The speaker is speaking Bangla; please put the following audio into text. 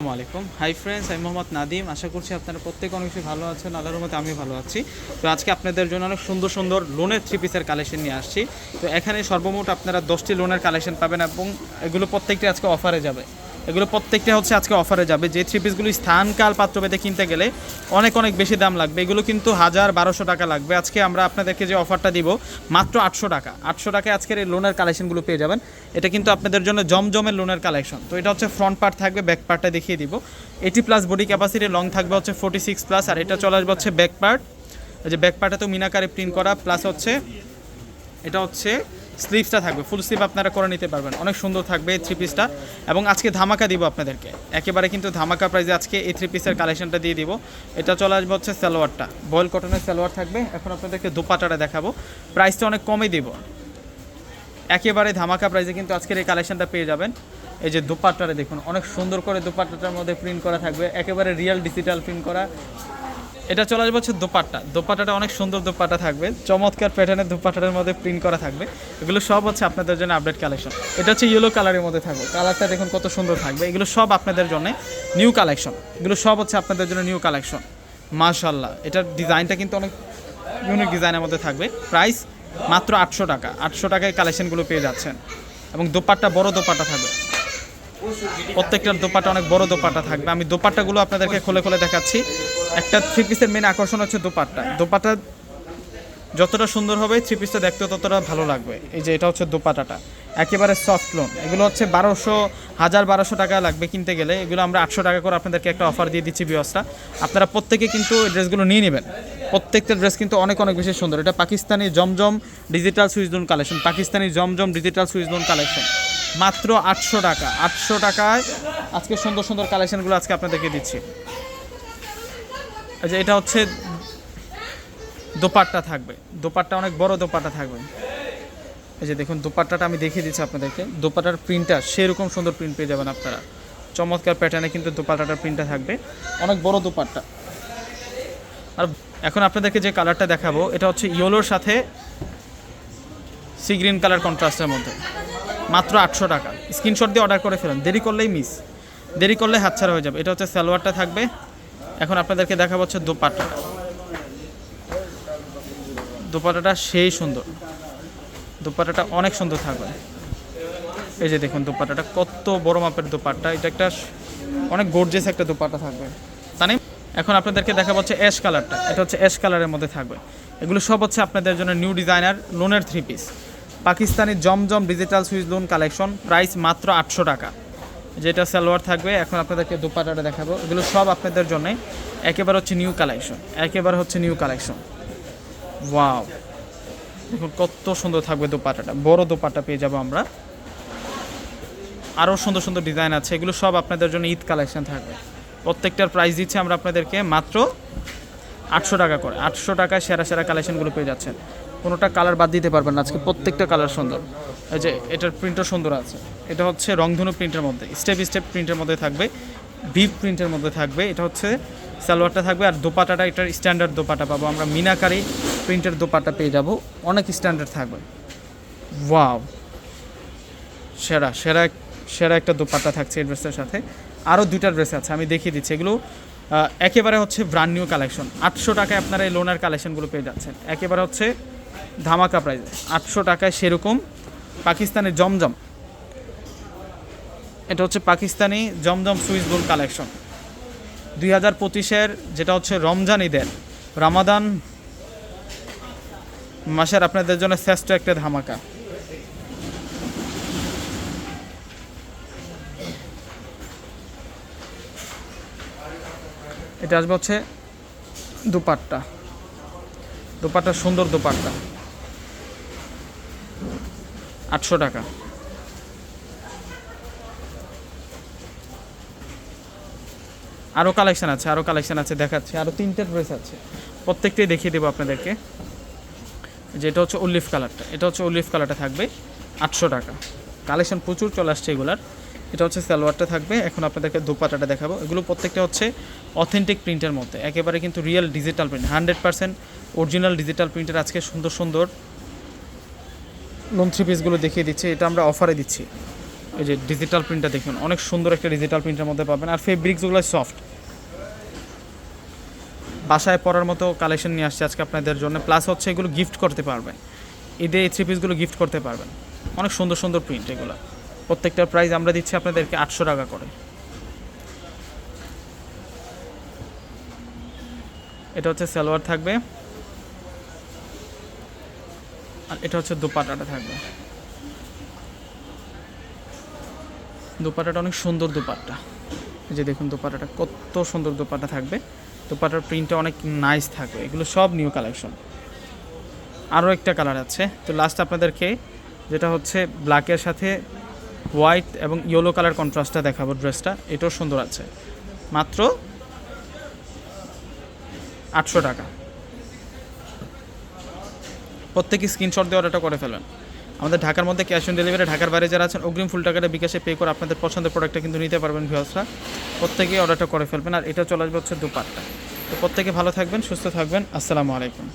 আসসালামু আলাইকুম। হাই ফ্রেন্ডস আমি মোহাম্মদ নাদিম আশা করছি আপনারা প্রত্যেক অনেক বেশি ভালো আছেন, আল্লাহর মতে আমি ভালো আছি। তো আজকে আপনাদের জন্য অনেক সুন্দর সুন্দর লোনের থ্রি পিসের কালেকশন নিয়ে আসছি। তো এখানে সর্বমোট আপনারা দশটি লোনের কালেকশন পাবেন এবং এগুলো প্রত্যেকটি আজকে অফারে যাবে। এগুলো প্রত্যেকটা হচ্ছে আজকে অফারে যাবে। যে থ্রি পিসগুলো স্থানকাল পাত্রভেদে কিনতে গেলে অনেক অনেক বেশি দাম লাগবে। এগুলো কিন্তু হাজার বারোশো টাকা লাগবে। আজকে আমরা আপনাদেরকে যে অফারটা দিব, মাত্র আটশো টাকা। আটশো টাকায় আজকের এই লোনের কালেকশনগুলো পেয়ে যাবেন। এটা কিন্তু আপনাদের জন্য জমজমের লোনের কালেকশন তো এটা হচ্ছে ফ্রন্ট পার্ট থাকবে ব্যাক পার্টটা দেখিয়ে দিব। Eighty plus body capacity long থাকবে হচ্ছে ফোর্টি সিক্স প্লাস আর এটা চলে আসবে হচ্ছে ব্যাক পার্ট যে ব্যাক পার্টে তো মিনাকারে প্রিন্ট করা প্লাস হচ্ছে, এটা হচ্ছে স্লিভসটা থাকবে। ফুল স্লিভ আপনারা করে নিতে পারবেন। অনেক সুন্দর থাকবে এই থ্রি পিসটা এবং আজকে ধামাকা দিব আপনাদেরকে। একেবারে কিন্তু ধামাকা প্রাইজে আজকে এই থ্রি পিসের কালেকশনটা দিয়ে দিব। এটা চলে আসবে হচ্ছে সালোয়ারটা। বয়েল কটনের সালোয়ার থাকবে। এখন আপনাদেরকে দোপাটাটা দেখাবো। প্রাইসটা অনেক কমে দিব। একেবারে ধামাকা প্রাইজে কিন্তু আজকের এই কালেকশনটা পেয়ে যাবেন। এই যে দুপাট্টাটা দেখুন, অনেক সুন্দর করে দুপাট্টাটার মধ্যে প্রিন্ট করা থাকবে। একেবারে রিয়েল ডিজিটাল প্রিন্ট করা। এটা চলে আসবে হচ্ছে দোপাট্টা। দোপাট্টাটা অনেক সুন্দর দোপাট্টা থাকবে। চমৎকার প্যাটার্নের দোপাট্টাটার মধ্যে প্রিন্ট করা থাকবে। এগুলো সব হচ্ছে আপনাদের জন্য আপডেট কালেকশন এটা হচ্ছে ইয়েলো কালারের মধ্যে থাকবে। কালারটা দেখুন কত সুন্দর থাকবে। এগুলো সব আপনাদের জন্য নিউ কালেকশন এগুলো সব হচ্ছে আপনাদের জন্য নিউ কালেকশন মাশাল্লাহ এটার ডিজাইনটা কিন্তু অনেক ইউনিক ডিজাইনের মধ্যে থাকবে। প্রাইস মাত্র আটশো টাকা। আটশো টাকায় কালেকশনগুলো পেয়ে যাচ্ছেন। এবং দোপাট্টা, বড় দোপাট্টা থাকবে। প্রত্যেকটার দোপাটা অনেক বড় দোপাটা থাকবে। আমি দোপাট্টাগুলো আপনাদেরকে খোলে খোলে দেখাচ্ছি। একটা থ্রি পিসের মেন আকর্ষণ হচ্ছে দোপাট্টা। দোপাটা যতটা সুন্দর হবে থ্রি পিসটা দেখতে ততটা ভালো লাগবে। এই যে এটা হচ্ছে দোপাটাটা। একেবারে সফট লোন এগুলো হচ্ছে বারোশো, হাজার বারোশো টাকা লাগবে কিনতে গেলে। এগুলো আমরা আটশো টাকা করে আপনাদেরকে একটা অফার দিয়ে দিচ্ছি বিয়সটা আপনারা প্রত্যেকে কিন্তু ড্রেসগুলো নিয়ে নেবেন। প্রত্যেকটা ড্রেস কিন্তু অনেক অনেক বেশি সুন্দর। এটা Pakistani Zamzam digital Swiss lawn collection Pakistani Zamzam digital Swiss lawn collection মাত্র আটশো টাকা, আটশো টাকায় আজকে সুন্দর সুন্দর কালেকশনগুলো আজকে আপনাদেরকে দিচ্ছি। যে এটা হচ্ছে দোপাট্টা থাকবে, দোপাট্টা অনেক বড় দোপাট্টা থাকবে। এই যে দেখুন, দোপাট্টাটা আমি দেখিয়ে দিচ্ছি আপনাদেরকে। দোপাট্টার প্রিন্টটা সেরকম সুন্দর প্রিন্ট পেয়ে যাবেন আপনারা। চমৎকার প্যাটার্নে কিন্তু দোপাট্টাটার প্রিন্টটা থাকবে। অনেক বড় দোপাট্টা। আর এখন আপনাদেরকে যে কালারটা দেখাবো, এটা হচ্ছে ইয়েলোর সাথে সি গ্রিন কালার কন্ট্রাস্টের মধ্যে। মাত্র আটশো টাকা। স্ক্রিনশট দিয়ে অর্ডার করে ফেলেন। দেরি করলেই মিস দেরি করলে হাতছাড়া হয়ে যাবে। এটা হচ্ছে সালোয়ারটা থাকবে। এখন আপনাদেরকে দেখা হচ্ছে দোপাট্টাটা দোপাট্টাটা সেই সুন্দর। দোপাট্টাটা অনেক সুন্দর থাকবে। এই যে দেখুন দোপাট্টাটা, কত বড় মাপের দোপাট্টা। এটা একটা অনেক গর্জেস একটা দোপাট্টা থাকবে। তানি, এখন আপনাদেরকে দেখা হচ্ছে অ্যাশ কালারটা এটা হচ্ছে অ্যাশ কালারের মধ্যে থাকবে। এগুলো সব হচ্ছে আপনাদের জন্য নিউ ডিজাইনার লোনের three piece Pakistani Zamzam digital Swiss lawn collection price মাত্র আটশো টাকা। যেটা সালোয়ার থাকবে, এখন আপনাদেরকে দোপাট্টাটা দেখাবো। এগুলো সব আপনাদের জন্যে একেবারে হচ্ছে নিউ কালেকশন একেবারে হচ্ছে নিউ কালেকশন ওয়াও দেখুন কত সুন্দর থাকবে দোপাট্টাটা বড় দোপাট্টা পেয়ে যাব আমরা। আরও সুন্দর সুন্দর ডিজাইন আছে, এগুলো সব আপনাদের জন্য ঈদ কালেকশন থাকবে। প্রত্যেকটার প্রাইস দিচ্ছে আমরা আপনাদেরকে মাত্র আটশো টাকা করে, আটশো টাকায় সেরা সেরা কালেকশনগুলো পেয়ে যাচ্ছেন। কোনোটা কালার বাদ দিতে পারবেন না। আজকে প্রত্যেকটা কালার সুন্দর। এই যে এটার প্রিন্টও সুন্দর আছে। এটা হচ্ছে রংধনু প্রিন্টের মধ্যে। স্টেপ স্টেপ প্রিন্টের মধ্যে থাকবে। ডিপ প্রিন্টের মধ্যে থাকবে। এটা হচ্ছে সালোয়ারটা থাকবে। আর দোপাটাটা, এটার স্ট্যান্ডার্ড দোপাটা পাবো। আমরা মিনাকারি প্রিন্টের দোপাটা পেয়ে যাব। অনেক স্ট্যান্ডার্ড থাকবে। ওয়াও সেরা সেরা সেরা একটা দোপাট্টা থাকছে এই ড্রেসের সাথে। আরও দুইটা ড্রেস আছে, আমি দেখিয়ে দিচ্ছি। এগুলো একেবারে হচ্ছে ব্র্যান্ড নিউ কালেকশন আটশো টাকায় আপনারা এই লোনের কালেকশনগুলো পেয়ে যাচ্ছেন। একেবারে হচ্ছে ধামাকা প্রাইস। আটশো টাকায় সেরকম পাকিস্তানের জমজম। এটা হচ্ছে Pakistani Zamzam Swiss voile collection. দুই হাজার পঁচিশের যেটা হচ্ছে রমজান ঈদের, রামাদান মাসের আপনাদের জন্য শ্রেষ্ঠ একটা ধামাকা। এটা আসবে হচ্ছে দুপাট্টা। দুপাট্টা, সুন্দর দুপাট্টা। আটশো টাকা। আরও কালেকশন আছে আরও কালেকশন আছে, দেখাচ্ছি। আরও তিনটে ড্রেস আছে। প্রত্যেকটাই দেখিয়ে দেবো আপনাদেরকে। যেটা হচ্ছে উল্লিফ কালারটা এটা হচ্ছে উল্লিফ কালারটা থাকবে আটশো টাকা। কালেকশন প্রচুর চলে আসছে এগুলার। এটা হচ্ছে সালোয়ারটা থাকবে। এখন আপনাদেরকে দোপাটাটা দেখাবো। এগুলো প্রত্যেকটা হচ্ছে অথেন্টিক প্রিন্টের মধ্যে। একেবারে কিন্তু real digital print hundred percent original digital প্রিন্টের আজকে সুন্দর সুন্দর লোন থ্রি পিসগুলো দেখিয়ে দিচ্ছি। এটা আমরা অফারে দিচ্ছি। এই যে ডিজিটাল প্রিন্টটা দেখুন, অনেক সুন্দর একটা ডিজিটাল প্রিন্টের মধ্যে পাবেন। আর ফেব্রিক্সগুলো সফট বাসায় পরার মতো কালেকশন নিয়ে আসছে আজকে আপনাদের জন্য। প্লাস হচ্ছে এগুলো গিফট করতে পারবেন। ঈদে এই থ্রি পিসগুলো গিফট করতে পারবেন। অনেক সুন্দর সুন্দর প্রিন্ট এগুলো। প্রত্যেকটার প্রাইস আমরা দিচ্ছি আপনাদেরকে আটশো টাকা করে। এটা হচ্ছে সালোয়ার থাকবে। আর এটা হচ্ছে দোপাটাটা থাকবে। দোপাটাটা অনেক সুন্দর দোপাট্টা। এই যে দেখুন দোপাটাটা, কত সুন্দর দোপাটা থাকবে। দোপাটার প্রিন্টটা অনেক নাইস থাকবে। এগুলো সব নিউ কালেকশন আরও একটা কালার আছে। তো লাস্ট আপনাদেরকে যেটা হচ্ছে ব্ল্যাকের সাথে হোয়াইট এবং ইয়েলো কালার কন্ট্রাস্টটা দেখাবো ড্রেসটা। এটাও সুন্দর আছে। মাত্র আটশো টাকা। প্রত্যেকে স্ক্রিনশট দিয়ে অর্ডারটা করে ফেলবেন আমাদের ঢাকার মধ্যে ক্যাশ অন ডেলিভারি ঢাকার বাইরে যারা আছেন, অগ্রিম ফুল টাকাটা বিকাশে পে করে আপনাদের পছন্দের প্রোডাক্টটা কিন্তু নিতে পারবেন ভিউসরা প্রত্যেকেই অর্ডারটা করে ফেলবেন। আর এটা চলে আসবে হচ্ছে দুপাট্টা। তো প্রত্যেকে ভালো থাকবেন, সুস্থ থাকবেন। আসসালামু আলাইকুম।